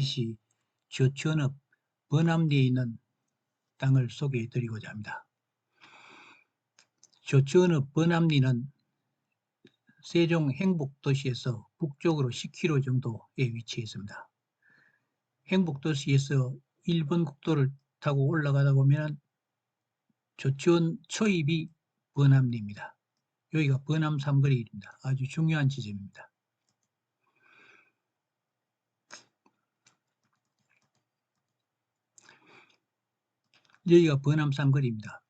특별자치시 조천읍 번암리에 있는 땅을 소개해 드리고자 합니다. 조천읍 번암리는 세종 행복도시에서 북쪽으로 10km 정도에 위치해 있습니다. 행복도시에서 1번 국도를 타고 올라가다 보면 조천 초입이 번암리입니다. 여기가 번암 삼거리입니다. 아주 중요한 지점입니다. 여기가 번암 삼거리입니다.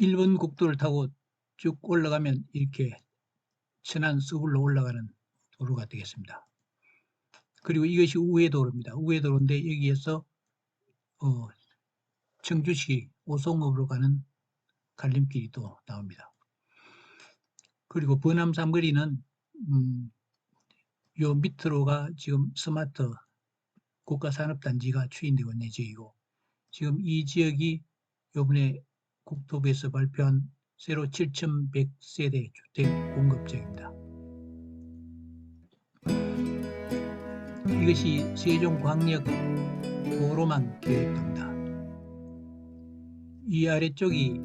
1번 국도를 타고 쭉 올라가면 이렇게 천안 서울로 올라가는 도로가 되겠습니다. 그리고 이것이 우회도로입니다. 우회도로인데 여기에서 어, 청주시 오송읍으로 가는 갈림길이 또 나옵니다. 그리고 번암 삼거리는 음, 요 밑으로가 지금 스마트 국가산업단지가 추진되고 있는 지역이고 지금 이 지역이 요번에 국토부에서 발표한 새로 7,100세대 주택 공급 지역입니다. 이것이 세종광역 도로망 계획도입니다. 이 아래쪽이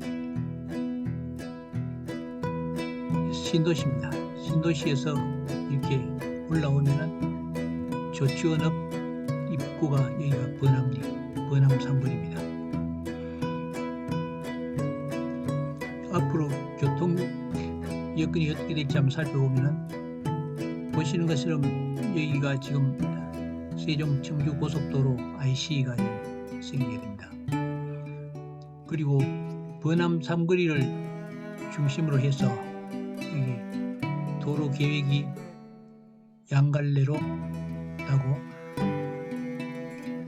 신도시입니다. 신도시에서 이렇게 올라오면은 조치원읍 입구가 여기가 번암리, 번 여건이 어떻게 될지 한번 살펴보면은 보시는 것처럼 여기가 지금 세종 청주 고속도로 IC가 생기게 됩니다. 그리고 번암 삼거리를 중심으로 해서 여기 도로 계획이 양갈래로 나고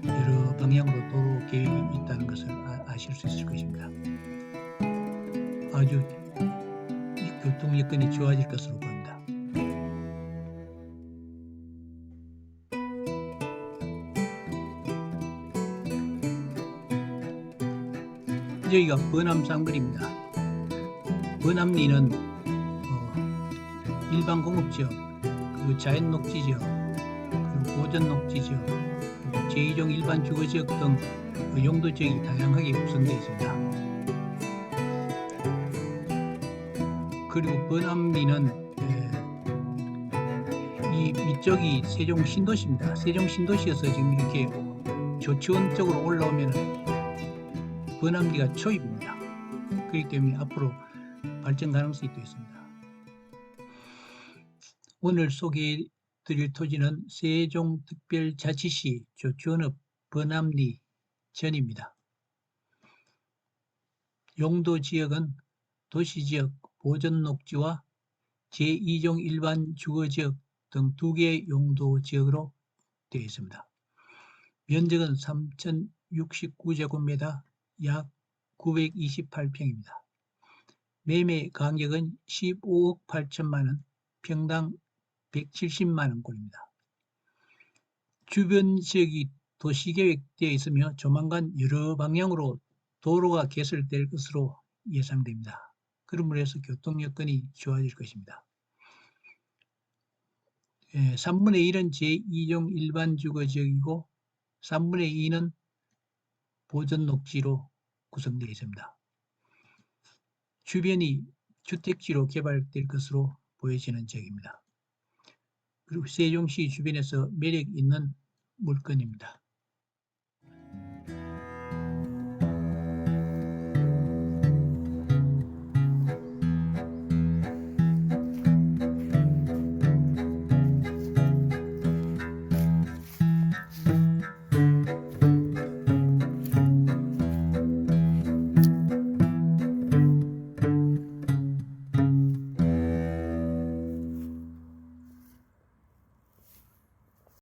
여러 방향으로 도로 계획이 있다는 것을 아, 실 수 있을 것입니다. 아주 이 교통 여건이 좋아질 것으로 보입니다. 여기가 번암 쌍거리입니다. 번암리는 어, 일반 공업지역, 그리고 자연 녹지지역, 그리고 보전 녹지지역, 그리고 제2종 일반 주거지역 등 그 용도 지역이 다양하게 구성되어 있습니다. 그리고 번암리는 에, 이 밑쪽이 세종 신도시입니다. 세종 신도시에서 지금 이렇게 조치원 쪽으로 올라오면 번암리가 초입입니다. 그렇기 때문에 앞으로 발전 가능성이 또 있습니다. 오늘 소개해 드릴 토지는 세종특별자치시 조치원읍 번암리 전입니다. 용도 지역은 도시지역 보전녹지와 제2종 일반 주거지역 등 두 개의 용도 지역으로 되어 있습니다. 면적은 3,069제곱미터 약 928평입니다. 매매 가격은 15억 8천만 원, 평당 170만 원꼴입니다. 주변 지역이 도시계획되어 있으며 조만간 여러 방향으로 도로가 개설될 것으로 예상됩니다. 그러므로 해서 교통 여건이 좋아질 것입니다. 예, 3분의 1은 제2종 일반 주거 지역이고 3분의 2는 보전 녹지로 구성되어 있습니다. 주변이 주택지로 개발될 것으로 보여지는 지역입니다. 그리고 세종시 주변에서 매력 있는 물건입니다.